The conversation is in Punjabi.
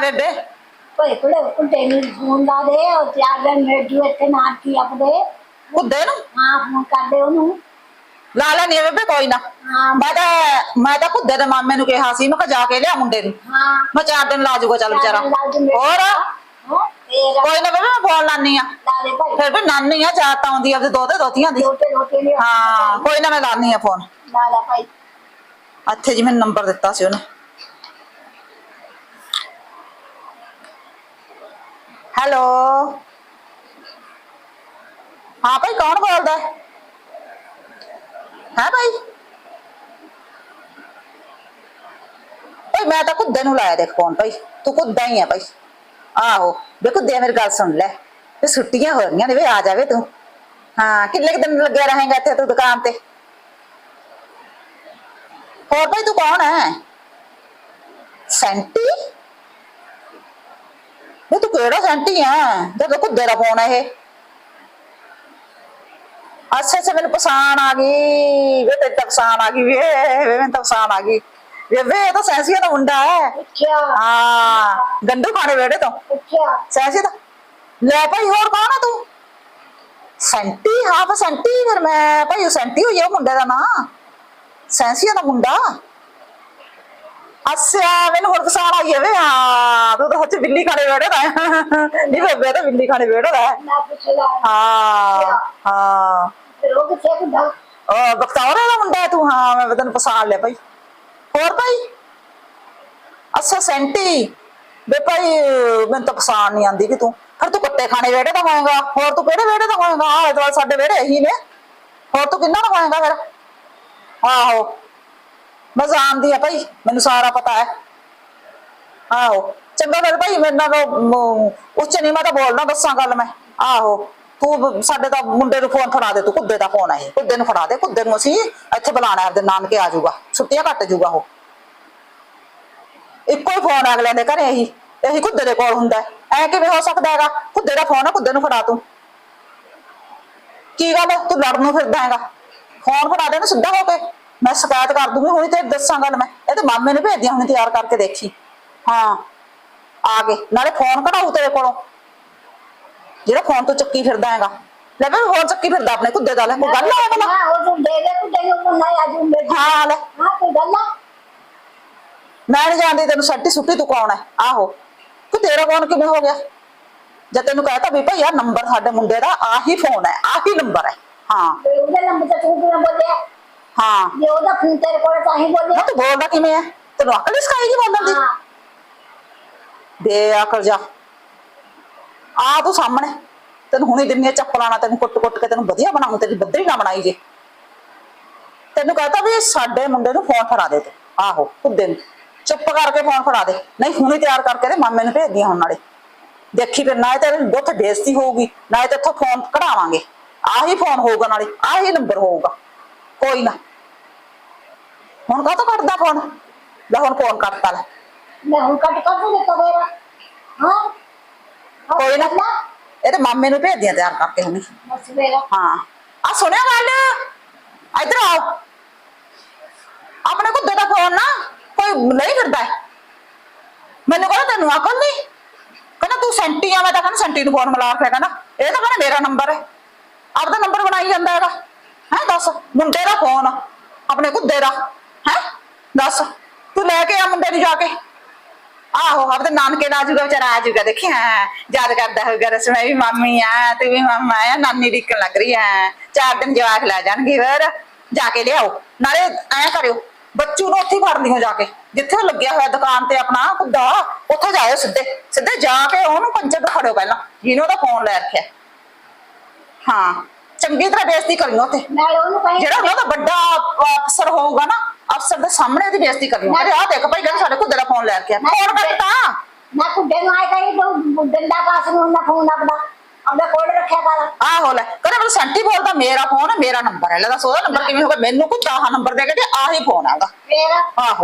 ਬੇਬੇ ਭਾਈ ਕੋਲੇ ਕੁੰਡੇ ਨੂੰ ਫੋਨ ਲਾ ਦੇ ਉਹ ਦਿਨ ਰੇਡੀਓ ਇੱਥੇ ਨਾ ਕੀ ਆਪਦੇ ਕੁੱਦੇ ਨੂੰ ਹਾਂ ਫੋਨ ਕਰਦੇ ਉਹਨੂੰ ਲਾ ਲੈਣੀ ਆ ਬੇਬੇ ਕੋਈ ਨਾ ਹਾਂ ਮੈਂ ਤਾਂ ਮੈਂ ਤਾਂ ਕੁੱਦੇ ਦੇ ਮਾਮੇ ਨੂੰ ਕਿਹਾ ਸੀ ਮੈਂ ਕਿਹਾ ਜਾ ਕੇ ਲਿਆ ਮੁੰਡੇ ਨੂੰ ਹਾਂ ਮੈਂ ਚਾਰ ਦਿਨ ਲਾ ਜਾਊਗਾ ਚੱਲ ਵਿਚਾਰਾ ਹੋਰ ਹਾਂ ਫੇਰ ਕੋਈ ਨਾ ਬੇਬੇ ਮੈਂ ਫੋਨ ਲਾਨੀ ਆ ਲਾ ਦੇ ਭਾਈ ਫਿਰ ਵੀ ਨਾਨੀ ਆ ਜਾਤ ਆਉਂਦੀ ਆ ਆਪਦੇ ਦੋਤੇ ਦੋਤੀਆਂ ਦੀ ਰੋਟੇ ਰੋਟੇ ਨੇ ਹਾਂ ਕੋਈ ਨਾ ਮੈਂ ਲਾਨੀ ਆ ਫੋਨ ਲਾ ਲੈ ਭਾਈ ਇੱਥੇ ਜੀ ਮੈਨੂੰ ਨੰਬਰ ਦਿੱਤਾ ਸੀ ਉਹਨੇ ਹੈਲੋ ਹਾਂ ਭਾਈ, ਕੌਣ ਬੋਲਦਾ? ਹੈ ਹਾਂ ਭਾਈ? ਭਾਈ, ਮੈਂ ਤਾਂ ਕੁੱਦੇ ਨੂੰ ਲਾਇਆ ਦੇਖ ਫੋਨ ਭਾਈ। ਤੂੰ ਕੁੱਦਾ ਹੀ ਆ ਭਾਈ। ਆਹੋ ਵੇ ਕੁੱਦੇ ਮੇਰੀ ਗੱਲ ਸੁਣ ਲੈ। ਤੇ ਛੁੱਟੀਆਂ ਹੋ ਰਹੀਆਂ ਨੇ ਵੇ, ਆ ਜਾਵੇ ਤੂੰ। ਹਾਂ, ਕਿੰਨੇ ਕੁ ਦਿਨ ਲੱਗਿਆ ਰਹੇਗਾ ਇੱਥੇ ਤੂੰ ਦੁਕਾਨ ਤੇ? ਹੋਰ ਭਾਈ, ਤੂੰ ਕੌਣ ਹੈ ਸੈਂਟੀ? ਕਿਹੜਾ ਸੈਂਟੀ ਹੈ ਜਦੋਂ ਕੁੱਦੇ ਦਾ ਫੋਨ ਹੈ ਇਹ। ਅੱਛਾ ਅੱਛਾ ਮੈਨੂੰ ਪਛਾਣ ਆ ਗਈ। ਵੇ ਤੇ ਪਛਾਣ ਆ ਗਈ ਵੇ ਵੇ ਮੈਨੂੰ ਤਾਂ ਪਛਾਣ ਆ ਗਈ। ਵੇ ਵੇ ਇਹ ਤਾਂ ਸੈਂਸੀਆ ਦਾ ਮੁੰਡਾ ਹੈ। ਅੱਛਾ। ਹਾਂ ਗੰਡੂ ਖਾਣੇ ਵੇੜੇ ਤੋਂ। ਅੱਛਾ। ਸੈਂਸੀ ਦਾ। ਲੈ ਭਾਈ ਹੋਰ ਕੌਣ ਆ ਤੂੰ? ਸੈਂਟੀ ਹਾਂ ਬਸ ਸੈਂਟੀ ਫਿਰ ਮੈਂ। ਭਾਈ ਉਹ ਸੈਂਟੀ ਹੋਈ ਆ ਉਹ ਮੁੰਡੇ ਦਾ ਨਾਂ। ਸੈਂਸੀਆ ਦਾ ਮੁੰਡਾ। ਅੱਛਾ ਮੈਨੂੰ ਹੁਣ ਪਛਾਣ ਆਈ ਹੈ ਵੇ ਹਾਂ ਤੂੰ ਤਾਂ ਸੱਚ ਬਿੱਲੀ ਖਾਣੇ ਵੇੜੇ ਦਾ ਹੈ। ਨਹੀਂ ਬੇਬੇ ਤਾਂ ਬਿੱਲੀ ਖਾਣੇ ਵੇੜੇ ਦਾ ਹੈ। ਨਾ ਹਾਂ। ਹਾਂ ਫਿਰ ਉਹ ਕਿੱਥੇ ਕੁੰਡਾ ਉਹ ਬਖਤੌਰੇ ਦਾ ਮੁੰਡਾ ਹੈ ਤੂੰ? ਹਾਂ ਮੈਂ ਹੋਰ ਭਾਈ? ਅੱਛਾ ਸੈਂਟੀ। ਬੇ ਭਾਈ ਮੈਨੂੰ ਤਾਂ ਪਛਾਣ ਨਹੀਂ ਆਂਦੀ ਕਿ ਤੂੰ। ਫਿਰ ਤੂੰ ਕੁੱਤੇ ਖਾਣੇ ਮੈਂ ਜਾਣਦੀ ਆ ਭਾਈ, ਮੈਨੂੰ ਸਾਰਾ ਪਤਾ ਹੈ। ਆਹੋ, ਚੰਗਾ ਫਿਰ ਭਾਈ, ਮੇਰੇ ਨਾਲ ਉਹ- ਉੱਚ ਨਹੀਂ ਤਾਂ ਬੋਲਣਾ ਦੱਸਾਂ ਗੱਲ ਮੈਂ। ਆਹੋ, ਤੂੰ ਸਾਡੇ ਤਾਂ ਮੁੰਡੇ ਨੂੰ ਫੋਨ ਫੜਾ ਦੇ, ਤੂੰ ਕੁੱਦੇ ਦਾ ਫੋਨ ਆਏ ਕੁੱਦੇ ਨੂੰ ਫੜਾ ਦੇ, ਕੁੱਦੇ ਨੂੰ ਅਸੀਂ ਇੱਥੇ ਬੁਲਾਣਾ ਆਪਦੇ ਨਾਨਕੇ ਆ ਜਾਊਗਾ। ਛੁੱਟੀਆਂ ਕੱਟ ਜਾਊਗਾ ਉਹ। ਇੱਕੋ ਹੀ ਫੋਨ ਅਗਲੇ ਦੇ ਘਰੇ, ਇਹੀ ਇਹੀ ਕੁੱਦੇ ਦੇ ਕੋਲ ਹੁੰਦਾ ਐ ਕਿਵੇਂ ਹੋ ਸਕਦਾ ਹੈਗਾ? ਕੁੱਦੇ ਦਾ ਫੋਨ ਆ, ਕੁੱਦੇ ਨੂੰ ਫੜਾ ਤੂੰ। ਕੀ ਗੱਲ? ਤੂੰ ਲੜਨ ਨੂੰ ਫਿਰਦਾ ਹੈਗਾ। ਫੋਨ ਫੜਾ ਦੇ ਨਾ ਸਿੱਧਾ ਹੋ ਕੇ। ਮੈਂ ਸ਼ਿਕਾਇਤ ਕਰ ਦੂੰਗੀ ਹੁਣੀ ਤੇ ਦੱਸਾਂ ਗੱਲ ਮੈਂ। ਇਹ ਤੇ ਮਾਮੇ ਨੂੰ ਭੇਜਦੀਆਂ ਹੁਣੀ ਤਿਆਰ ਕਰਕੇ ਦੇਖੀ। ਹਾਂ ਆ ਕੇ ਨਾਲੇ ਫੋਨ ਕਢਾਉ ਤੇਰੇ ਕੋਲੋਂ। ਜਿਹੜਾ ਫੋਨ ਤੋਂ ਚੱਕੀ ਫਿਰਦਾ ਹੈਗਾ। ਲੈ ਮੈਂ ਫੋਨ ਚੱਕੀ ਫਿਰਦਾ ਆਪਣੇ ਕੁੱਦੇ ਦਾ। ਲੈ ਕੋਈ ਗੱਲ ਆ ਭਲਾ? ਹਾਂ ਉਹ ਦੇ ਦੇ ਕੁੰਡੇ ਨੂੰ ਮੁੰਨਾ ਆ ਜੂ ਮੇਰੇ ਹਾਂ ਲੈ। ਹਾਂ ਕੋਈ ਗੱਲ ਆ? ਮੈਂ ਨਹੀਂ ਜਾਣਦੀ ਤੈਨੂੰ ਸੱਟੀ ਸੁੱਟੀ ਤੂੰ ਕੌਣ ਹੈ। ਆਹੋ। ਕਿ ਤੇਰਾ ਫੋਨ ਕਿਵੇਂ ਹੋ ਗਿਆ? ਜਦ ਤੈਨੂੰ ਕਹਤਾ ਵੀ ਭਾਈ ਆ ਨੰਬਰ ਸਾਡੇ ਮੁੰਡੇ ਦਾ ਆਹੀ ਫੋਨ ਹੈ ਆਹੀ ਨੰਬਰ ਹੈ। ਹਾਂ। ਤੇ ਉਹਦੇ ਨੰਬਰ ਤੇ ਤੂੰ ਕਿਵੇਂ ਬੋਲਿਆ? ਹਾਂ। ਜੇ ਉਹਦਾ ਫੋਨ ਤੇਰੇ ਕੋਲ ਤਾਂ ਹੀ ਬੋਲਿਆ। ਤੂੰ ਬੋਲਦਾ ਕਿਵੇਂ ਹੈ ਤੈਨੂੰ ਅਕਲ ਨਹੀਂ ਸਿਖਾਈ ਨਹੀਂ ਬੋਲਣ ਦੀ? ਹਾਂ। ਦੇ ਅਕਲ ਜਾ। ਆ ਤੂੰ ਸਾਹਮਣੇ। ਤੈਨੂੰ ਹੁਣੇ ਦਿੰਨੀ ਚੱਪਲਾਂ ਨਾਲ ਤੈਨੂੰ ਕੁੱਟ ਕੁੱਟ ਕੇ ਤੈਨੂੰ ਵਧੀਆ ਬਣਾਉਂ ਤੇਰੀ ਬੱਦਰੀ ਨਾ ਬਣਾਈ ਜੇ। ਤੈਨੂੰ ਕਹਤਾ ਵੀ ਸਾਡੇ ਮੁੰਡੇ ਨੂੰ ਫੋਨ ਫੜਾ ਦੇ ਤੂੰ। ਆਹੋ ਕੁੱਦੇ ਨੂੰ। ਚੁੱਪ ਕਰਕੇ ਫੋਨ ਫੜਾ ਦੇ। ਨਹੀਂ ਹੁਣੇ ਤਿਆਰ ਕਰਕੇ ਤੇ ਮਾਮੇ ਨੂੰ ਭੇਜਦੀਆਂ ਹੁਣ ਨਾਲੇ। ਦੇਖੀ ਫਿਰ ਨਾ ਤੇਰੇ ਉੱਥੇ ਬੇਇੱਜ਼ਤੀ ਹੋਊਗੀ। ਨਾ ਤੇ ਇੱਥੋਂ ਫੋਨ ਕਢਾਵਾਂਗੇ। ਆਹੀ ਫੋਨ ਹੋਊਗਾ ਨਾਲੇ। ਆਹੀ ਨੰਬਰ ਹੋਊਗਾ। ਕੋਈ ਨਾ। ਹੁਣ ਕਾਹਤੋਂ ਕੱਟਦਾ ਫੋਨ ਲੈ ਹੁਣ ਫੋਨ ਕੱਟਤਾ ਲੈ। ਮੈਂ ਹੁਣ ਕੱਟ ਕਰ ਦੂੰ ਦਿੱਤਾ ਮੇਰਾ ਹਾਂ। ਕੋਈ ਨਾ। ਇਹਦੇ ਮਾਮੇ ਨੂੰ ਭੇਜਦੀਆਂ ਤਿਆਰ ਕਰਕੇ ਹੁਣੇ। ਬਸ ਮੇਰਾ ਹਾਂ। ਆ ਸੁਣਿਆ ਗੱਲ? ਇੱਧਰ ਆਓ। ਆਪਣੇ ਕੁੱਦੇ ਦਾ ਫੋਨ ਨਾ ਕੋਈ ਨਹੀਂ ਕਰਦਾ। ਮੈਨੂੰ ਕਹਿੰਦਾ ਤੈਨੂੰ ਅਕਲ ਨਹੀਂ। ਕਹਿੰਦਾ ਤੂੰ ਸੈਂਟੀ ਆ ਮੈਂ ਤਾਂ ਕਹਿੰਦਾ ਸੈਂਟੀ ਨੂੰ ਫੋਨ ਮਿਲਾ ਕੇ ਕਹਿੰਦਾ ਇਹ ਤਾਂ ਕਹਿੰਦਾ ਮੇਰਾ ਨੰਬਰ ਹੈ। ਆਪਦਾ ਨੰਬਰ ਬਣਾਈ ਜਾਂਦਾ ਹੈਗਾ। ਹੈ ਦੱਸ। ਮੁੰਡੇ ਦਾ ਫੋਨ ਆਪਣੇ ਕੁੱਦੇ ਦਾ। ਹੈ? ਦੱਸ ਤੂੰ ਲੈ ਕੇ ਆ ਮੁੰਡੇ ਨੂੰ ਜਾ ਕੇ। ਆਹੋ ਆਪਦੇ ਨਾਨਕੇ ਦਾ ਆਜੂਗਾ ਵਿਚਾਰਾ ਆਜੂਗਾ ਦੇਖੀ ਹਾਂ ਯਾਦ ਕਰਦਾ ਹੋਊਗਾ ਰਸ ਮੈਂ ਵੀ ਮਾਮੀ ਆ ਤੂੰ ਵੀ ਮਾਮਾ ਆ ਨਾਨੀ ਡਿੱਕਣ ਲੱਗ ਰਹੀ ਆ ਚਾਰ ਦਿਨ ਜਵਾਕ ਲੈ ਜਾਣਗੇ ਹੋਰ। ਜਾ ਕੇ ਲਿਆਓ ਨਾਲੇ ਐ ਕਰਿਓ ਬੱਚੂ ਨੂੰ ਉੱਥੇ ਫੜ ਲਿਓ ਜਾ ਕੇ। ਜਿੱਥੇ ਉਹ ਲੱਗਿਆ ਹੋਇਆ ਦੁਕਾਨ ਤੇ ਆਪਣਾ ਕੁੱਦਾ ਉੱਥੇ ਜਾਇਓ ਸਿੱਧੇ। ਸਿੱਧੇ ਜਾ ਕੇ ਉਹਨੂੰ ਪੰਚਰ ਫੜਿਓ ਪਹਿਲਾਂ ਜਿਹਨੇ ਉਹਦਾ ਫੋਨ ਲੈ ਰੱਖਿਆ। ਹਾਂ ਚੰਗੀ ਤਰ੍ਹਾਂ ਬੇਇੱਜ਼ਤੀ ਕਰਿਓ ਉੱਥੇ। ਨਾਲ ਉਹਨੂੰ ਕਹੀਂ ਜਿਹੜਾ ਉਹਨਾਂ ਦਾ ਵੱਡਾ ਅਫਸਰ ਹੋਊਗਾ ਨਾ ਅਫਸਰ ਦੇ ਸਾਹਮਣੇ ਉਹਦੀ ਬੇਇੱਜ਼ਤੀ ਕਰਨੀ ਅਰੇ ਆ ਦੇਖ ਭਾਈ ਕਹਿੰਦਾ ਸਾਡੇ ਕੁੱਦੇ ਦਾ ਫੋਨ ਲੈ ਰੱਖਿਆ ਫੋਨ ਕਰਤਾ। ਨਾ ਕੁੰਡੇ ਨੂੰ ਕਹੀਂ ਤੂੰ ਡੰਡਾ ਪਾਸ ਨੂੰ ਨਾ ਫੋਨ ਆਪਣਾ ਆਪਣਾ ਕੋਲ ਰੱਖਿਆ ਕਰ। ਆਹੋ ਲੈ ਕਹਿੰਦਾ ਮੈਨੂੰ ਸੈਂਟੀ ਬੋਲਦਾ ਮੇਰਾ ਫੋਨ ਮੇਰਾ ਨੰਬਰ ਹੈ। ਲੈ ਦੱਸ ਉਹਦਾ ਨੰਬਰ ਕਿਵੇਂ ਹੋਗਾ ਮੈਨੂੰ ਕੋਈ 10 ਨੰਬਰ ਦੇ ਕੇ ਤੇ ਆਹੀ ਫੋਨ ਉਹਦਾ ਫੇਰ ਆਹੋ।